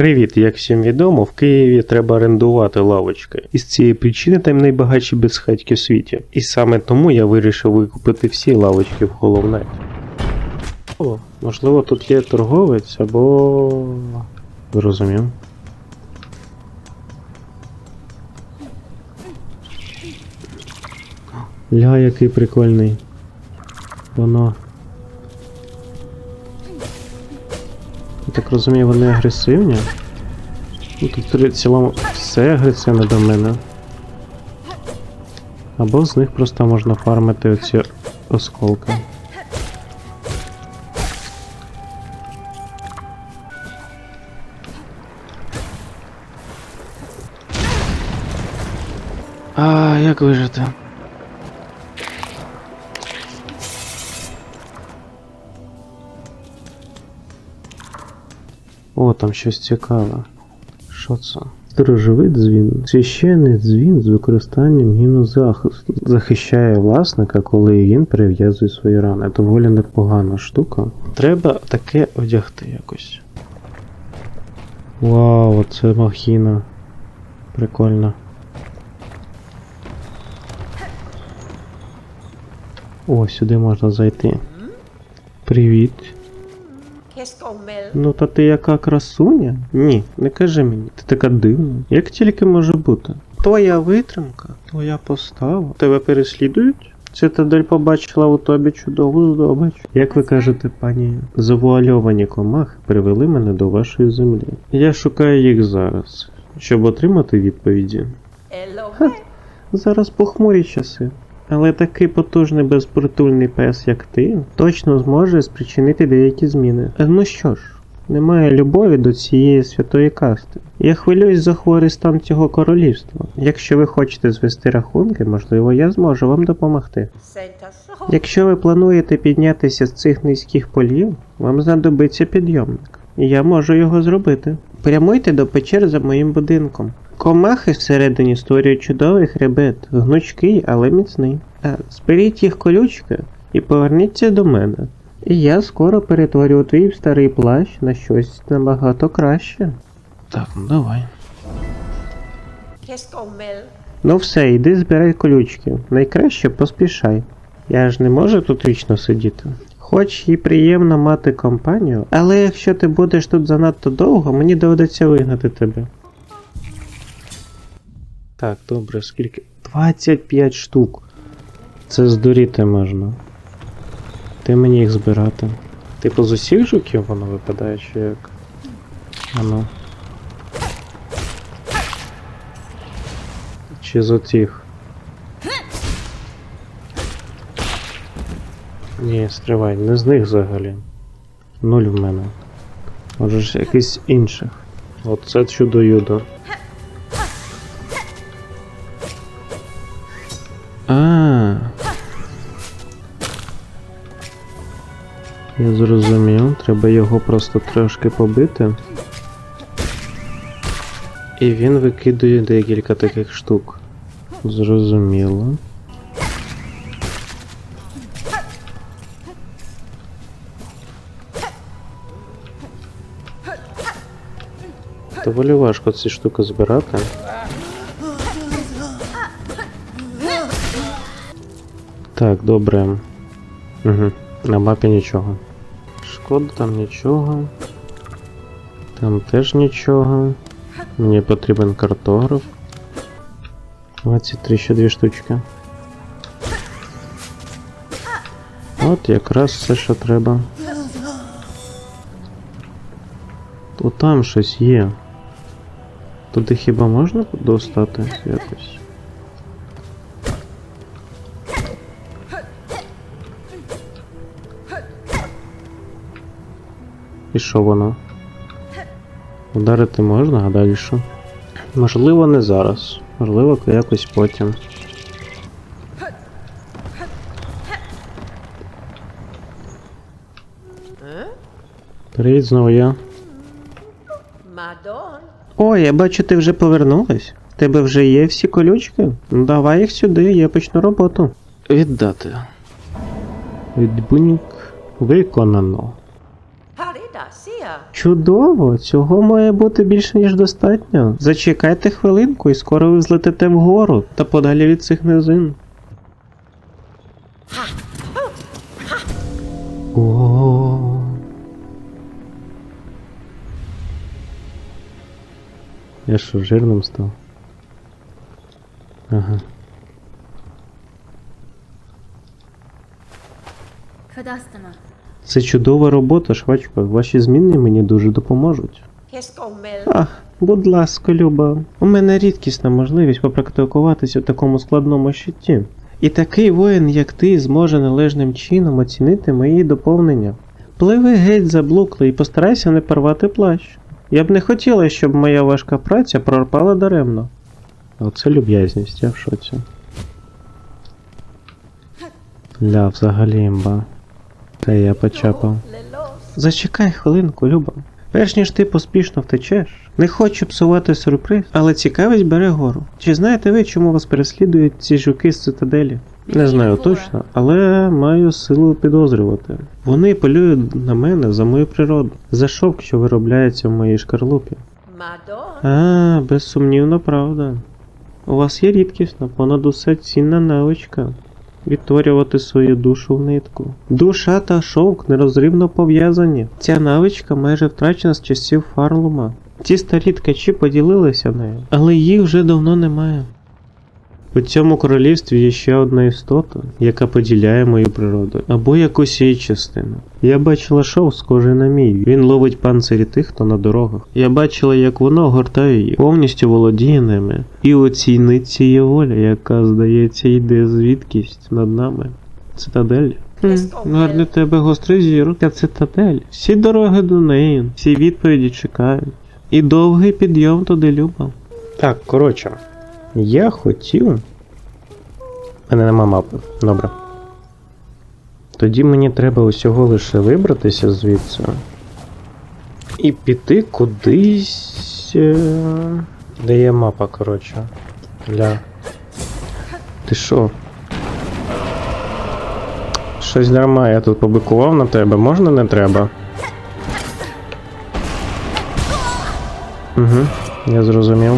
Привіт, як всім відомо, в Києві треба орендувати лавочки. І з цієї причини там найбагатші безхатьки в світі. І саме тому я вирішив викупити всі лавочки в головне. О, можливо, тут є торговець або. Зрозумів. Ля, який прикольний. Воно. Я так розумію, вони агресивні. Ну, тут в цілому все агресивне до мене. Або з них просто можна фармити оці осколки. А, як вижити? О, там щось цікаве. Що це? Сторожовий дзвін. Священний дзвін з використанням гімну захисту. Захищає власника, коли він перев'язує свої рани. Доволі непогана штука. Треба таке одягти якось. Вау, це махіна. Прикольно. О, сюди можна зайти. Привіт. Ну, та ти яка красуня? Ні, не кажи мені, ти така дивна. Як тільки може бути? Твоя витримка, твоя постава. Тебе переслідують? Цитадель побачила у тобі чудову здобич. Як ви кажете, пані, завуальовані комахи привели мене до вашої землі. Я шукаю їх зараз, щоб отримати відповіді. Hello, mate. Зараз похмурі часи. Але такий потужний безпритульний пес, як ти, точно зможе спричинити деякі зміни. Ну що ж, немає любові до цієї святої касти. Я хвилююсь за хворий стан цього королівства. Якщо ви хочете звести рахунки, можливо, я зможу вам допомогти. Якщо ви плануєте піднятися з цих низьких полів, вам знадобиться підйомник. І я можу його зробити. Прямуйте до печер за моїм будинком. Комахи всередині створюють чудовий хребет, гнучкий, але міцний. А, зберіть їх колючки і поверніться до мене. І я скоро перетворю твій старий плащ на щось набагато краще. Так, ну давай. Ну все, йди збирай колючки. Найкраще поспішай. Я ж не можу тут вічно сидіти. Хоч і приємно мати компанію, але якщо ти будеш тут занадто довго, мені доведеться вигнати тебе. Так, добре, скільки. 25 штук. Це здуріти можна. Ти мені їх збирати. Типу з усіх жуків воно випадає, чи як? Ану. Чи з оцих? Ні, стривай, не з них взагалі. Нуль в мене. Може ж якийсь інших. Оце чудо А. Я зрозумів, треба його просто трошки побити. І він викидує декілька таких штук. Зрозуміло. Доволі важко ці штуки збирати. Так, добре. Угу. На мапі нічого. Шкода, там нічого. Там теж нічого. Мені потрібен картограф. 23 ще дві штучки. От якраз все, що треба. О, там щось є. Туди хіба можна достати якось? І що воно? Ударити можна, а далі що? Можливо, не зараз. Можливо, якось потім. Привіт, знову я. Madone. О, я бачу, ти вже повернулась. В тебе вже є всі колючки? Ну давай їх сюди, я почну роботу. Віддати. Відбунік виконано. Чудово, цього має бути більше ніж достатньо. Зачекайте хвилинку і скоро ви злетите вгору та подалі від цих низин. Я що, жирним став? Ага. Кадастема. Це чудова робота, швачко. Ваші зміни мені дуже допоможуть. Ах, будь ласка, Люба. У мене рідкісна можливість попрактикуватися в такому складному щиті. І такий воїн, як ти, зможе належним чином оцінити мої доповнення. Пливи геть заблукли і постарайся не порвати плащ. Я б не хотіла, щоб моя важка праця пропала даремно. Оце люб'язність, я в шоці. Ля, взагалі імба. Та я почапав. Зачекай хвилинку, Люба. Перш ніж ти поспішно втечеш, не хочу псувати сюрприз, але цікавість бере гору. Чи знаєте ви, чому вас переслідують ці жуки з цитаделі? Не знаю точно, але маю силу підозрювати. Вони полюють на мене за мою природу, за шовк, що виробляється в моїй шкарлупі. А, безсумнівно, правда. У вас є рідкісна, понад усе цінна навичка. Відтворювати свою душу в нитку. Душа та шовк нерозривно пов'язані. Ця навичка майже втрачена з часів Фарлума. Ці старі ткачі поділилися нею, але їх вже давно немає. У цьому королівстві є ще одна істота, яка поділяє мою природу, або якусь її частину. Я бачила шов, схожий на мій. Він ловить панцирі тих, хто на дорогах. Я бачила, як воно огортає їх, повністю володіє ними. І у цій нитці є воля, яка, здається, йде звідкись над нами. Цитадель. Гарний тебе гострий зір. Та цитадель. Всі дороги до неї, всі відповіді чекають. І довгий підйом туди люба. Так, коротше. Я хотів. Мене нема мапи. Добре. Тоді мені треба усього лише вибратися звідси. І піти кудись. е, Де є мапа, коротше. Ля. Ти що? Щось дарма, я тут побикував на тебе, можна не треба? Угу, я зрозумів.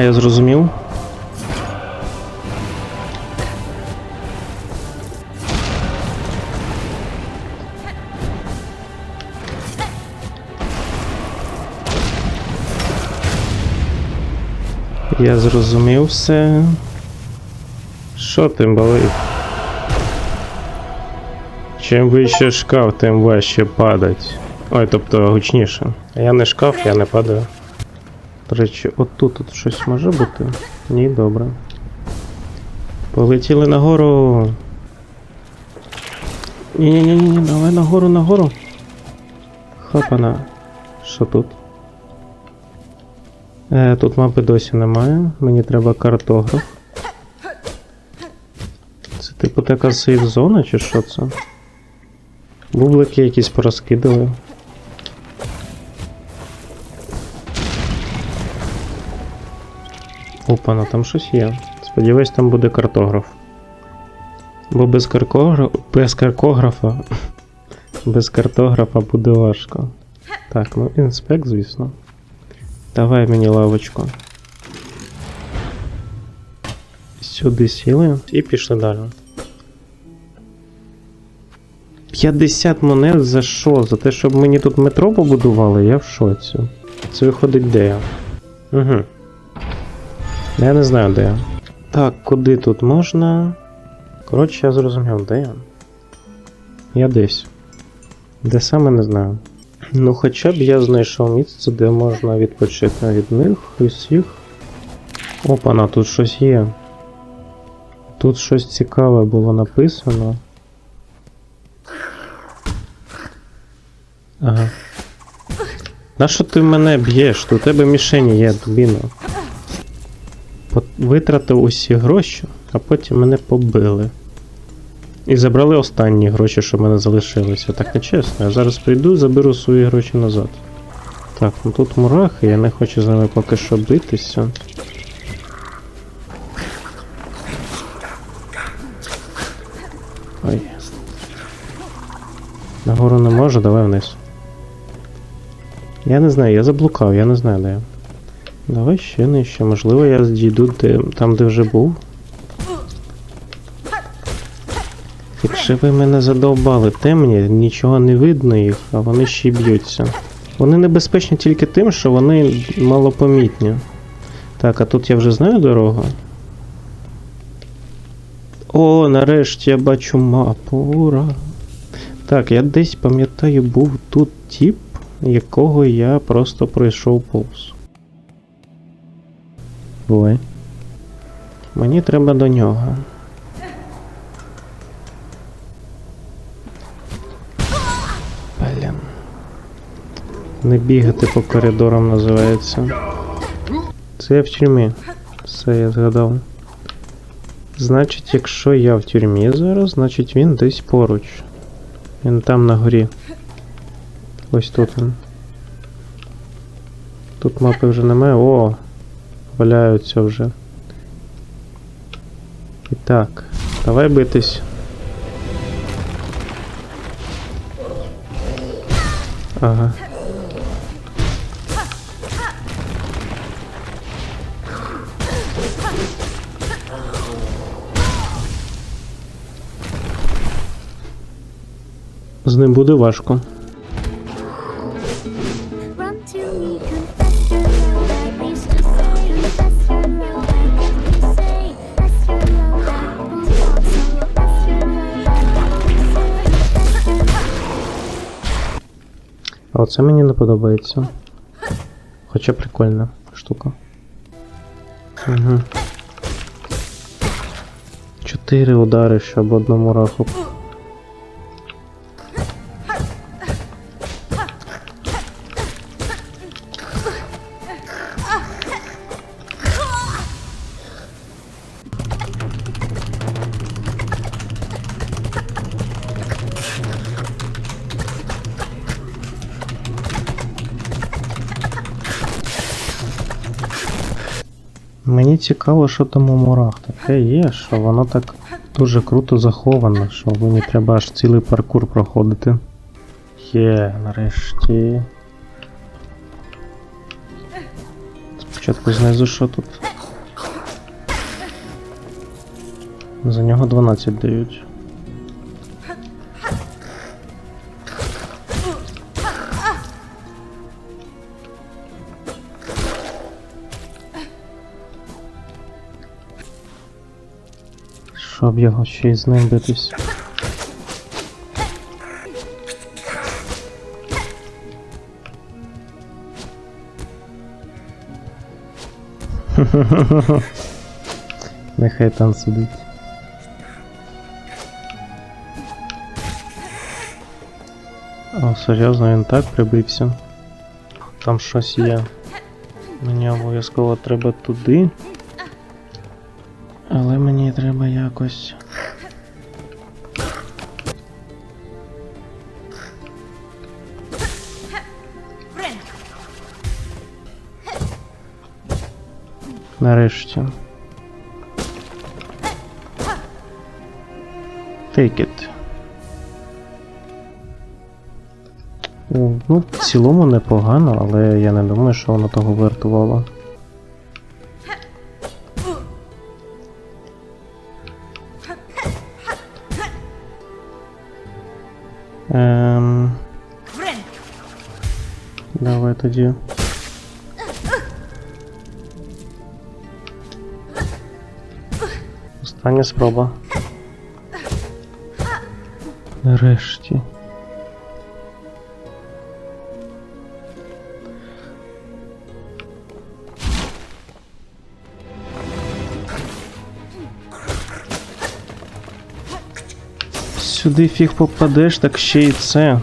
А, я зрозумів. Я зрозумів все. Що ти болить? Чим вище шкаф, тим важче падать. Ой, тобто гучніше. Я не шкаф, я не падаю. До речі, отут тут щось може бути? Ні, добре. Полетіли нагору. Ні-ні-ні, давай нагору, нагору. Хопана. Що тут? Е, тут мапи досі немає. Мені треба картограф. Це типу така сейф зона чи що це? Бублики якісь порозкидали. Опа, ну там щось є. Сподіваюсь, там буде картограф. Бо без каркографа. Без каркографа. Без картографа буде важко. Так, ну інспект, звісно. Давай мені лавочку. Сюди сіли і пішли далі. 50 монет за що? За те, щоб мені тут метро побудували, я в шоці. Це виходить де я? Угу. Я не знаю, де я. Так, куди тут можна. Коротше, я зрозумів, де я. Я десь. Де саме не знаю. Ну, хоча б я знайшов місце, де можна відпочити від них усіх. Опана, тут щось є. Тут щось цікаве було написано. Ага. На що ти мене б'єш? У тебе мішені є, дубіно. Витратив усі гроші, а потім мене побили. І забрали останні гроші, що в мене залишилися. Так не чесно. Я зараз прийду, заберу свої гроші назад. Так, ну тут мурахи, я не хочу з ними поки що битися. Ой. Нагору не можу, давай вниз. Я не знаю, я заблукав, я не знаю, де я. Давай ще нижче. Можливо, я дійду там, де вже був. Якщо ви мене задовбали темні, нічого не видно їх, а вони ще й б'ються. Вони небезпечні тільки тим, що вони малопомітні. Так, а тут я вже знаю дорогу. О, нарешті я бачу мапу. Ура! Так, я десь пам'ятаю, був тут тіп, якого я просто пройшов повз. Ой. Мені треба до нього. Блін. Не бігати по коридорам називається. Це я в тюрмі. Все, я згадав. Значить, якщо я в тюрмі зараз, значить він десь поруч. Він там на горі. Ось тут він. Тут мапи вже немає. О! Валяються вже. І так, давай битись. Ага. З ним буде важко. Оце мені не подобається. Хоча прикольна штука. Угу. Чотири удари, щоб одному раху. Цікаво, що там у мурах таке є, що воно так дуже круто заховане, що мені треба аж цілий паркур проходити. Є, нарешті. Спочатку знизу що тут? За нього 12 дають. Щоб його ще й з ним битись. Нехай там сидить. О, серйозно, він так прибився. Там щось є. Мені обов'язково треба туди. Нарешті. Take it. О, Ну, в цілому непогано, але я не думаю, що воно того вартувало. Ем... Давай тоді. Остання спроба. Нарешті. Сюди фіг попадеш, так ще й це.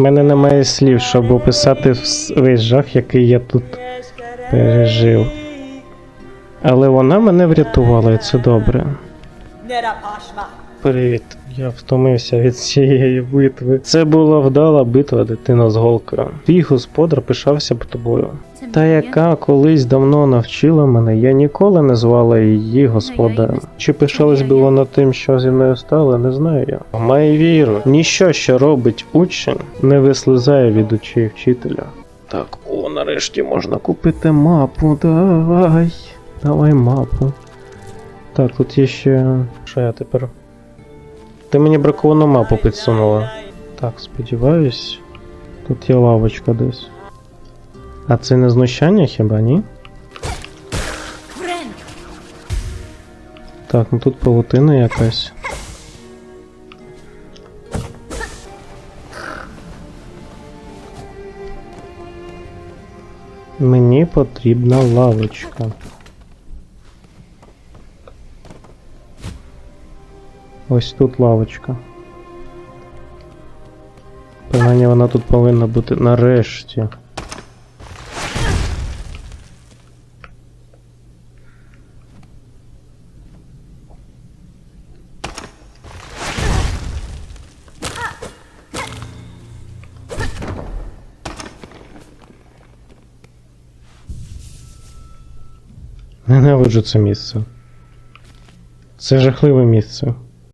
Мене немає слів, щоб описати весь жах, який я тут пережив. Але вона мене врятувала, і це добре. Привіт, я втомився від цієї битви. Це була вдала битва, дитина з голкою. Твій господар пишався б тобою. Та яка колись давно навчила мене, я ніколи не звала її господарем. Чи пишалась би вона тим, що зі мною стало, не знаю я. Май віру, ніщо, що робить учень, не вислизає від очей вчителя. Так, о, нарешті можна купити мапу. Давай. Давай мапу. Так, тут є ще. Що я тепер? Ти мені браковану мапу підсунула. Так, сподіваюсь. Тут є лавочка десь. А це не знущання хіба ні? Так, ну тут павутина якась. Мені потрібна лавочка. Ось тут лавочка. Принаймні вона тут повинна бути нарешті. Ненавиджу це місце. Це жахливе місце.